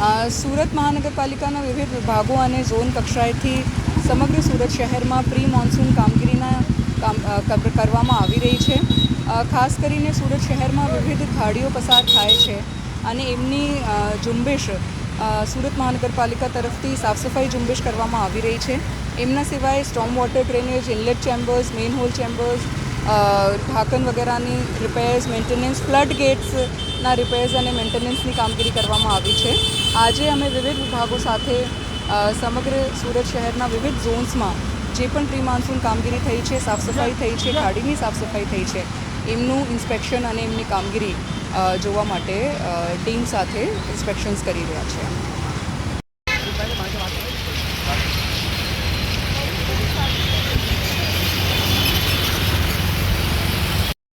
સુરત મહાનગરપાલિકાના વિવિધ વિભાગો અને ઝોન કક્ષાએથી સમગ્ર સુરત શહેરમાં પ્રી મોન્સૂન કામગીરીના કામ કરવામાં આવી રહી છે. ખાસ કરીને સુરત શહેરમાં વિવિધ ખાડીઓ પસાર થાય છે અને એમની ઝુંબેશ સુરત મહાનગરપાલિકા તરફથી સાફ સફાઈ ઝુંબેશ કરવામાં આવી રહી છે. એમના સિવાય storm water drainage, inlet chambers manhole chambers ઢાંકણ વગેરેની રિપેર્સ મેન્ટેનન્સ ફ્લડ ગેટ્સના રિપેર્સ અને મેન્ટેનન્સની કામગીરી કરવામાં આવી છે. આજે અમે વિવિધ વિભાગો સાથે સમગ્ર સુરત શહેરના વિવિધ ઝોન્સમાં જે પણ પ્રી માન્સૂન કામગીરી થઈ છે સાફ સફાઈ થઈ છે ગાડીની સાફસફાઈ થઈ છે, એમનું ઇન્સ્પેક્શન અને એમની કામગીરી જોવા માટે ટીમ સાથે ઇન્સ્પેક્શન્સ કરી રહ્યા છે.